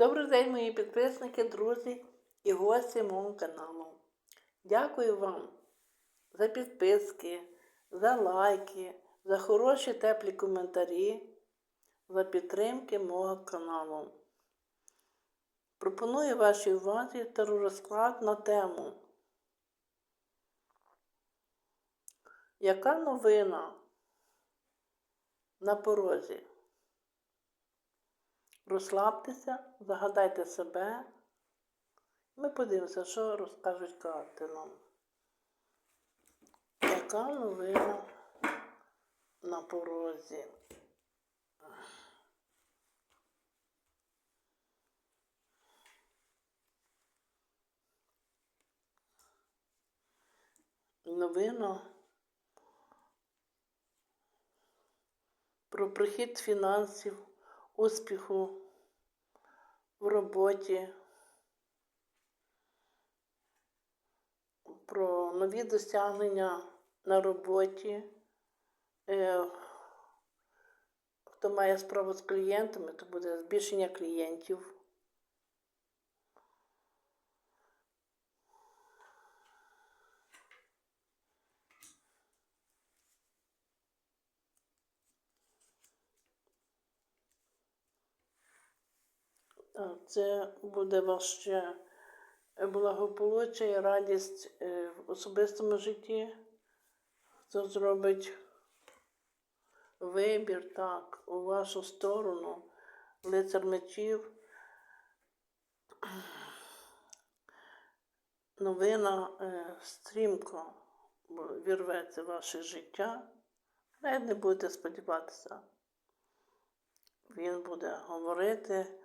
Добрий день, мої підписники, друзі і гості мого каналу. Дякую вам за підписки, за лайки, за хороші теплі коментарі, за підтримки мого каналу. Пропоную вашій увазі теророзклад на тему. Яка новина на порозі? Розслабтеся, загадайте себе. Ми подивимося, що розкажуть карти нам. Яка новина на порозі? Новина про прихід фінансів, успіху в роботі, про нові досягнення на роботі. Е, Хто має справу з клієнтами, то буде збільшення клієнтів. Так, Це буде ваше благополуччя і радість е, в особистому житті. Хто зробить вибір так, у вашу сторону, лицар мечів. Новина е, стрімко вірветься в ваше життя. Навіть не будете сподіватися. Він буде говорити.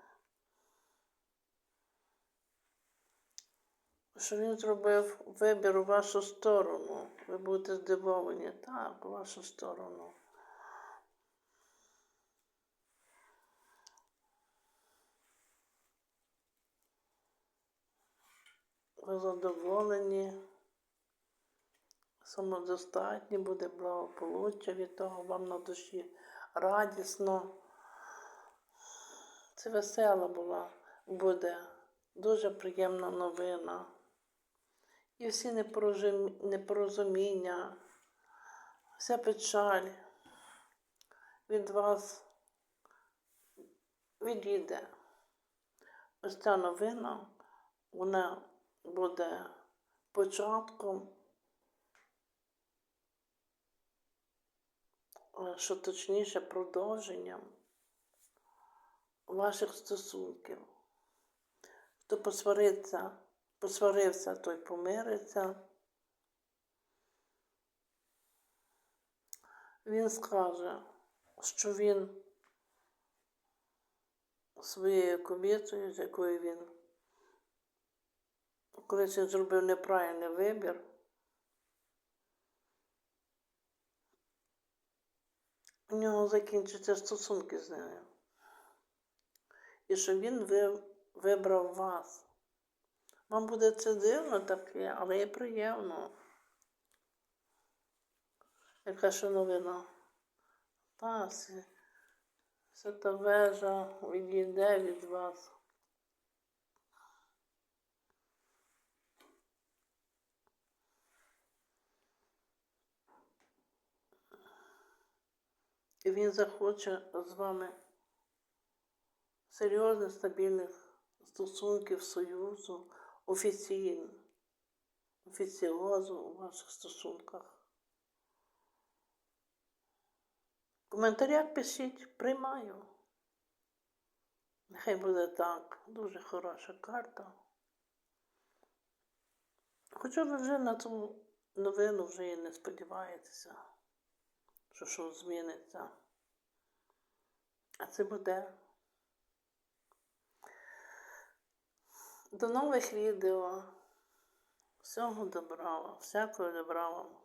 Що він зробив вибір у вашу сторону. Ви будете здивовані. Так, у вашу сторону. Ви задоволені, самодостатні, буде благополуччя від того вам на душі радісно. Це весела була, буде дуже приємна новина. І всі непорозуміння, вся печаль від вас відійде. Ось ця новина, вона буде початком, е, що точніше, продовженням ваших стосунків. Хто посвариться, посварився, той помириться. Він скаже, що він своєю кобітою, з якою він колись зробив неправильний вибір, у нього закінчаться стосунки з нею. І що він вибрав вас. Вам буде це дивно таке, але і приємно. Яка ще новина? Свя- свята вежа відійде від вас. І він захоче з вами серйозних, стабільних стосунків, союзу, офіційно, офіціозу у ваших стосунках. В коментарях пишіть, приймаю. Нехай буде так. Дуже хороша карта. Хоча ви вже на цю новину вже і не сподіваєтеся, що щось зміниться. А це буде. До нових відео. Всього доброго, всякого добра вам.